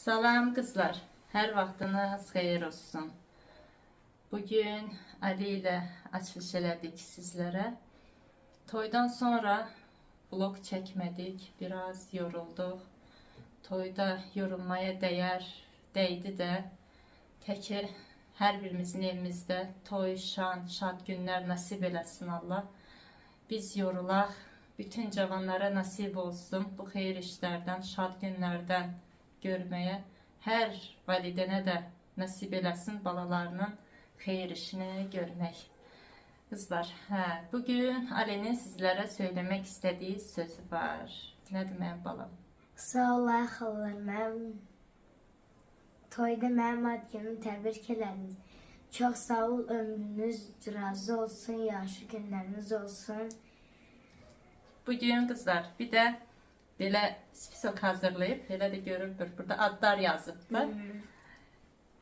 Salam kızlar. Her vaxtınız xeyir olsun. Bugün Ali ile açılış elədik sizlere. Toydan sonra vlog çekmedik. Biraz yorulduk. Toyda yorulmaya değer değdi de. Teki her birimizin evimizde toy, şan, şad günler nasip eləsin Allah. Biz yorulaq, bütün cavanlara nasip olsun bu xeyir işlərdən, şad günlərdən görməyə. Hər validənə də nasib eləsin balalarının xeyir işini görmək. Kızlar, hə, bugün Ali'nin sizlərə söyləmək istədiyi sözü var. Nədir mənim balam? Sağ ol ay xalalar. Mənim toyda mənim ad günümü təbrik elədiniz. Çox sağ ol, ömrünüz razı olsun, yaxşı günləriniz olsun. Bugün kızlar bir də belə spisok hazırlayıb, elə də görürbür. Burada adlar yazıblar.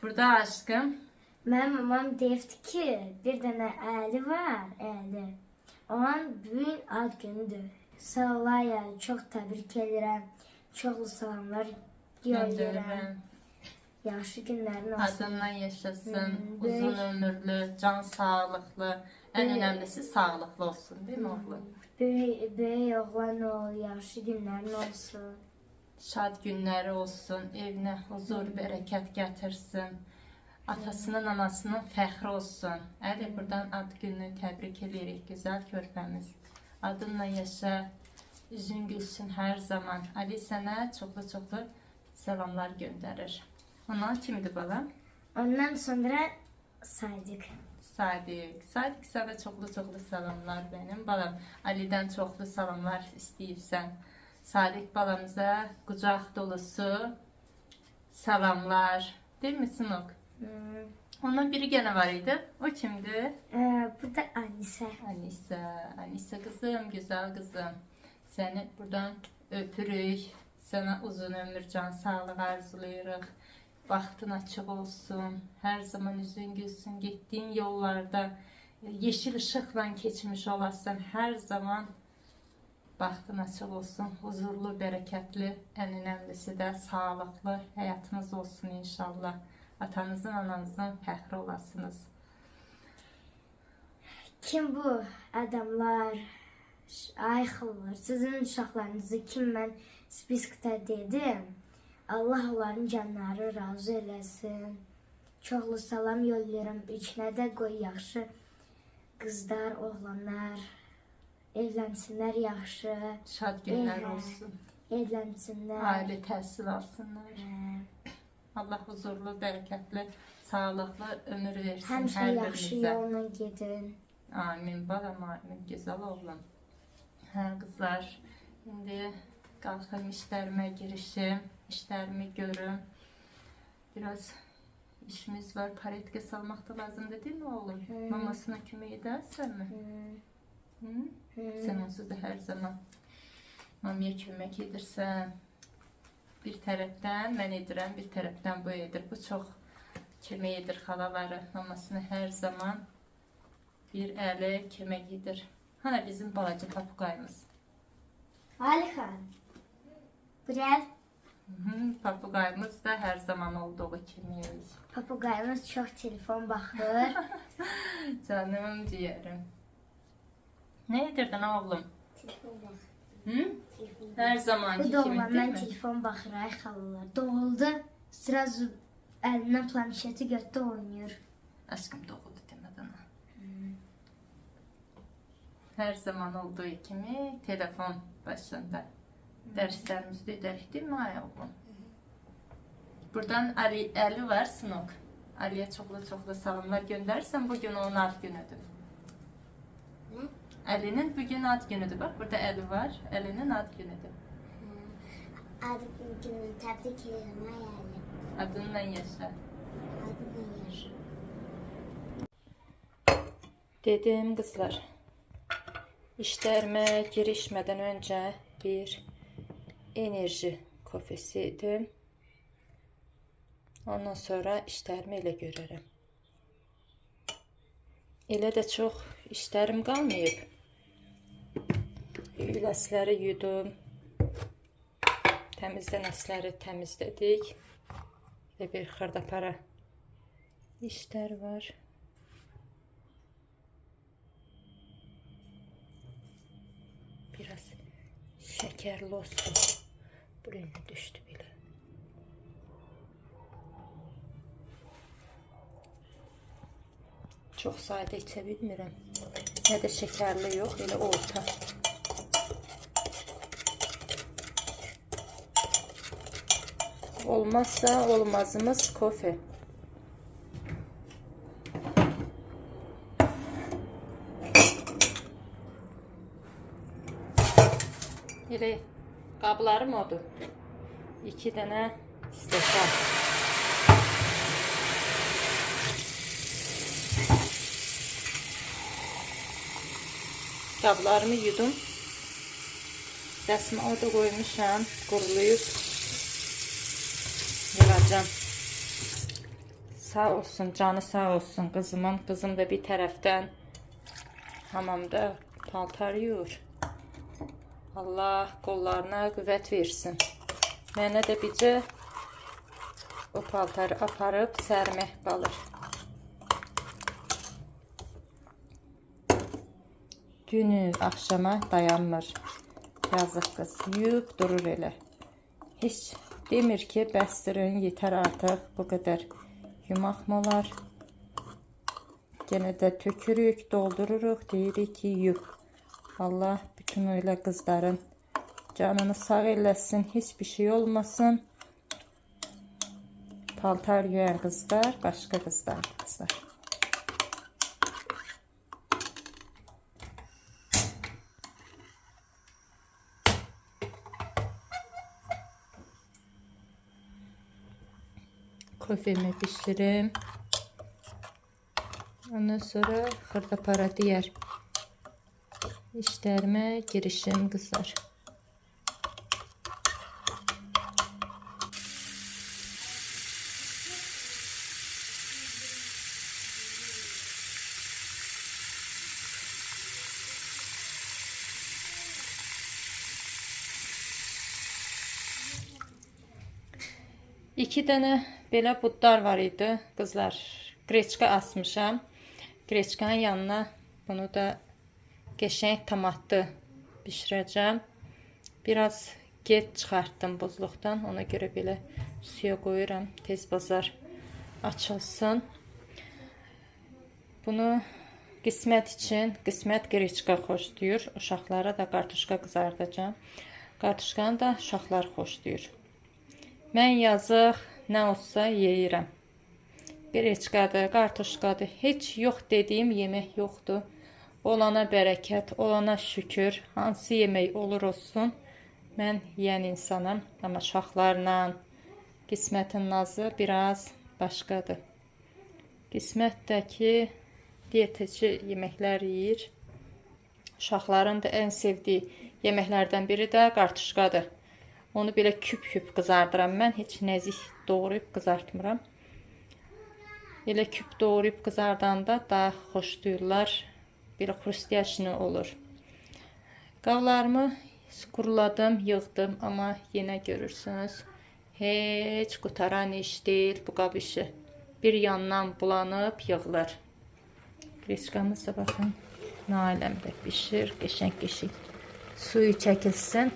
Burada aşkım, Mənim mamam deyibdi ki, bir dənə əli var, əli. Onun bugün ad günüdür. Sağ ol ay əli, çox təbrik edirəm. Çoxlu salamlar göndərirəm. Yaxşı günlərin olsun. Adından yaşasın, Hmm, uzun böyük- ömürlü, can sağlıklı, en önemlisi sağlıklı olsun değil mi oğlum? Böyük, böyük oğlan ol, yaxşı günlərin olsun. Şad günleri olsun, evine huzur, bereket getirsin. Atasının, anasının fəxri olsun. Əli buradan ad gününü təbrik edirik, gözəl körpəmiz. Adınla yaşa, üzün gülsün hər zaman. Ali sənə çoxlu-çoxlu salamlar göndərir. Ondan kimdir balam? Ondan sonra Sadiq. Sadiq. Sadiq sənə çoxlu-çoxlu salamlar mənim balam. Alidən çoxlu salamlar istəyirsən. Sadiq balamıza qucaq dolusu salamlar. Değil mi Sınok? Hmm. Onun biri gene var idi. O kimdi? Ee, bu da Anise. Anisa. Anisa kızım, güzel kızım. Seni buradan öpürük. Sana uzun ömür, can sağlık arzulayırıq. Vaxtın açıq olsun. Hər zaman üzün gülsün. Getdiyin yollarda yeşil ışıqla keçmiş olasan. Hər zaman Baxtın açıq olsun, huzurlu, bərəkətli, ən önəmlisi də sağlıqlı həyatınız olsun inşallah. Atanızın, ananızın fəxri olasınız. Kim bu adamlar? Ay sizin uşaqlarınızı kim mən spiskdə dedim. Allah onların canları razı eləsin. Çoxlu salam yollayıram. İçinə də qoy yaxşı qızlar, oğlanlar evlənsinlər yaxşı, Şad günlər olsun. evlənsinlər. Ailə təhsil alsınlar. Hə, Allah huzurlu, bərəkətli, sağlıqlı ömür versin Həmişə hər yaxşı birimizə. yolla gedin. Amin, balam, amin. Gözəl oğlum. Hə, qızlar, indi qalxım işlərimə girişim, işlərimi görüm. Biraz işimiz var, paretke salmaq da lazımdır, değil mi oğlum? Hı. Mamasına kömək edərsənmi? Hı, Hı? hı. Sən onsuz da hər zaman mamaya kömək edirsən. Bir tərəfdən mən edirəm, bir tərəfdən bu edir. Bu çox kömək edir xalaları. Mamasını hər zaman bir əli kömək edir. Hana bizim balaca papuqayımız. Alixan. Buraya Hı, papuqayımız da hər zaman olduğu kimi. Papagayımız çox telefon baxır. Canım ciyərim. Nə edirdin oğlum? telefon baxır. Hı? Hər zamanki Bu kimi, değil mi? telefon baxır ay xalalar. Doğuldu. Sıraz əlindən planşeti götürdü oynayır. Aşkım doğuldu demeden ha. Her zaman olduğu kimi telefon başında. Derslerimizi öderik değil mi ay oğlum? Buradan Ali, Ali var Sınok. Ali'ye çoklu çoklu salamlar göndersen bugün onun ad günüdür. Ali'nin bugün ad günüdür. Bak burada Ali var. Ali'nin ad günüdür. Adı gününü təbrik edirəm ay əli. Adınla yaşa. Adını yaz. Dedim kızlar. İşlerime girişmeden önce bir enerji kofesi yedim. Ondan sonra işlerimi elə görərəm. Elə də çox işlərim qalmayıb. Üləsləri yudum. Təmizlənəsləri təmizlədik. Və bir xırdapara işlər var. Biraz şekerli olsun. Buraya düştü bile. Çok sade içe bilmirəm. Ne de şekerli yok, elə orta. Olmazsa olmazımız kofe. Elə qablarım odur. 2 dənə stəkan. Qablarımı yudum. Dəsmalı da qoymuşam, quruluyub. Yığacam. Sağ olsun, canı sağ olsun qızımın. Qızım da bir tərəfdən hamamda paltar yuyur. Allah qollarına qüvvət versin. Mənə də bircə o paltarı aparıb sərmək qalır. Günü axşama dayanmır. Yazıq qız yuyub durur elə. Heç demir ki, bəsdirin, yetər artıq bu qədər yumaq mı olar? Də tökürük, doldururuq, deyirik ki, yuyub. Allah bütün öyle kızların canını sağ eləsin, hiçbir şey olmasın. Paltar giyen kızlar, başka kızlar, kızlar. Kofemi pişiririm. Ondan sonra hırda para diğer işlerime girişim kızlar. İki dənə belə budlar var idi, qızlar. Qreçka asmışam. Qreçkanın yanına bunu da qəşəng tomatlı bişirəcəm. Biraz get çıxartdım buzluqdan. Ona görə belə suya qoyuram. Tez bazar açılsın. Bunu qismət üçün, qismət qreçka xoşlayır. Uşaqlara da kartuşka qızardacağam. Kartuşkanı da uşaqlar xoşlayır. Mən yazıq nə olsa yeyirəm. Qreçkadır, kartuşkadır. Heç yox dediyim yemək yoxdur. Olana bərəkət, olana şükür. Hansı yemək olur olsun. Mən yeyən insanım. Amma uşaqlarla qismətin nazı biraz başqadır. Qismətdəki diyetçi yeməklər yeyir. Uşaqların da ən sevdiyi yeməklərdən biri də kartuşkadır. Onu belə küp-küp qızardıram mən. Heç nəzik doğrayıb qızartmıram. Elə küp doğrayıb qızardanda daha xoş duyurlar. Belə xrustyaşını olur. Qavlarımı kuruladım, yığdım, amma yenə görürsünüz. Heç qutaran iş deyil bu qab işi. Bir yandan bulanıb yığılır. Qreçkamız da baxın, naləmdə bişir, qəşəng-qəşəng. Suyu çəkilsin.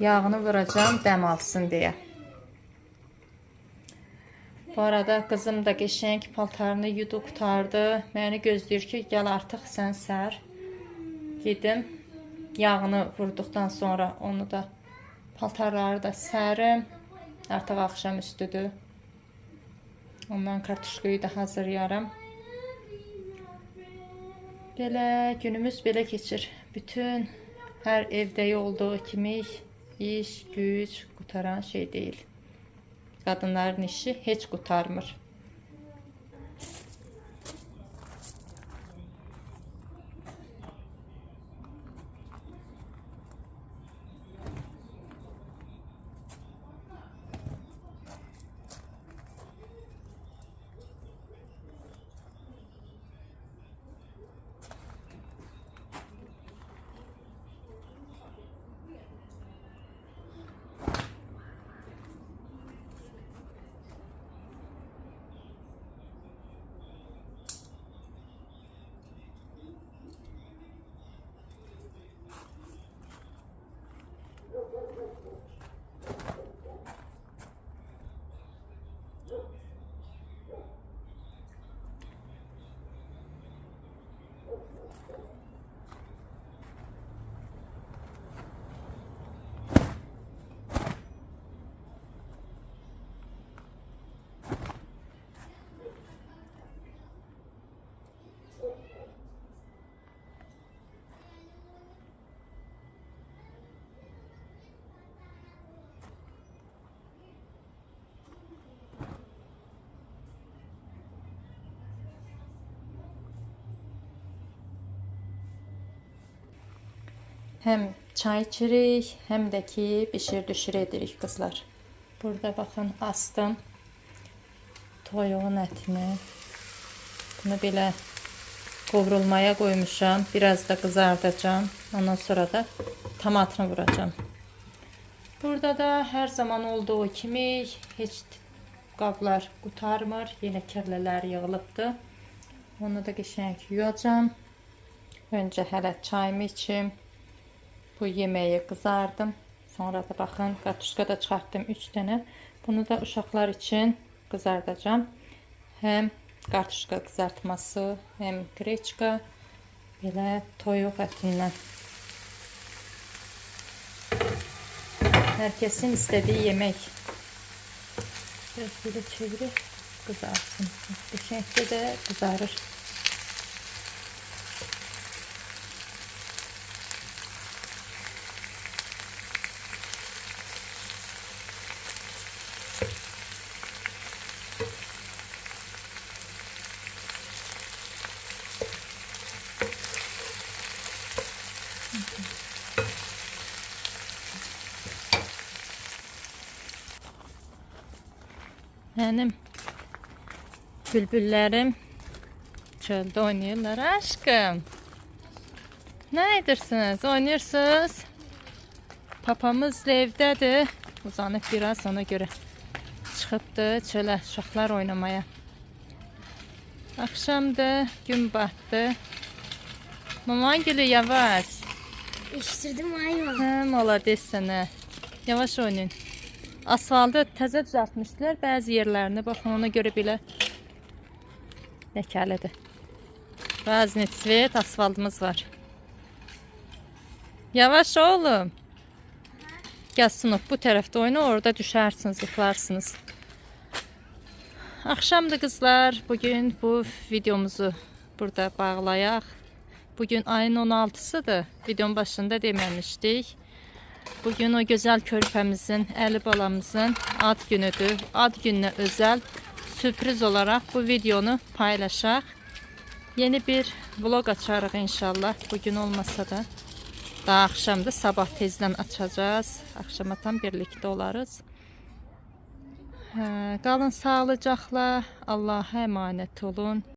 Yağını vuracağım dəm alsın deyə. Bu arada qızım da qəşəng paltarını yudu qutardı. Məni gözləyir ki, gəl artıq sən sər. Gedim. Yağını vurduqdan sonra onu da paltarları da sərim. Artıq axşam üstüdür. Ondan kartuşkayı da hazırlayarım. Belə günümüz belə keçir. Bütün hər evdə olduğu kimi iş, güc qutaran şey deyil. Qadınların işi heç qutarmır. Hem çay içirik, hem de ki bişir düşür edirik kızlar. Burada bakın astım. Toyuğun etini. Bunu belə qovrulmaya koymuşam. Biraz da kızartacağım. Ondan sonra da tomatını vuracağım. Burada da her zaman olduğu kimi heç qablar qutarmır. Yenə kirlələr yığılıbdı. Onu da qəşəng yuyacağım. Önce hələ çayımı içim. Bu yemeği kızardım. Sonra da bakın katuşka da çıkarttım 3 tane. Bunu da uşaklar için kızartacağım. Hem kartuşka kızartması hem greçka belə toyuq ətindən. Herkesin istediği yemek. Biraz böyle çevirip kızarsın. Geçenlikte de kızarır. Benim bülbüllerim çölde oynuyorlar aşkım. Ne edirsiniz? Oynuyorsunuz. Papamız evdədir. Uzanıb biraz ona göre çıxıbdı çölə uşaqlar oynamaya. Axşamdır, gün batdı. Maman gülü yavaş. İştirdim ayol. Hə, molades sənə. Yavaş oynayın. Asfaldı təzə düzəltmişdilər bəzi yerlərini. Baxın, ona görə belə ləkəlidir. Razni svet asfaltımız var. Yavaş oğlum. Gəl sınıf bu tərəfdə oyna, orada düşərsiniz, yıxlarsınız. Axşamdır qızlar. Bugün bu videomuzu burada bağlayaq. Bugün ayın 16-sıdır. Videonun başında deməmişdik. Bugün o güzel körpemizin, Əli balamızın ad günüdür. Ad gününe özel sürpriz olarak bu videonu paylaşaq. Yeni bir vlog açarıq inşallah. Bugün olmasa da. Daha akşamda sabah tezdən açacağız. Akşama tam birlikte olarız. Hə, qalın sağlıcaqla. Allah'a emanet olun.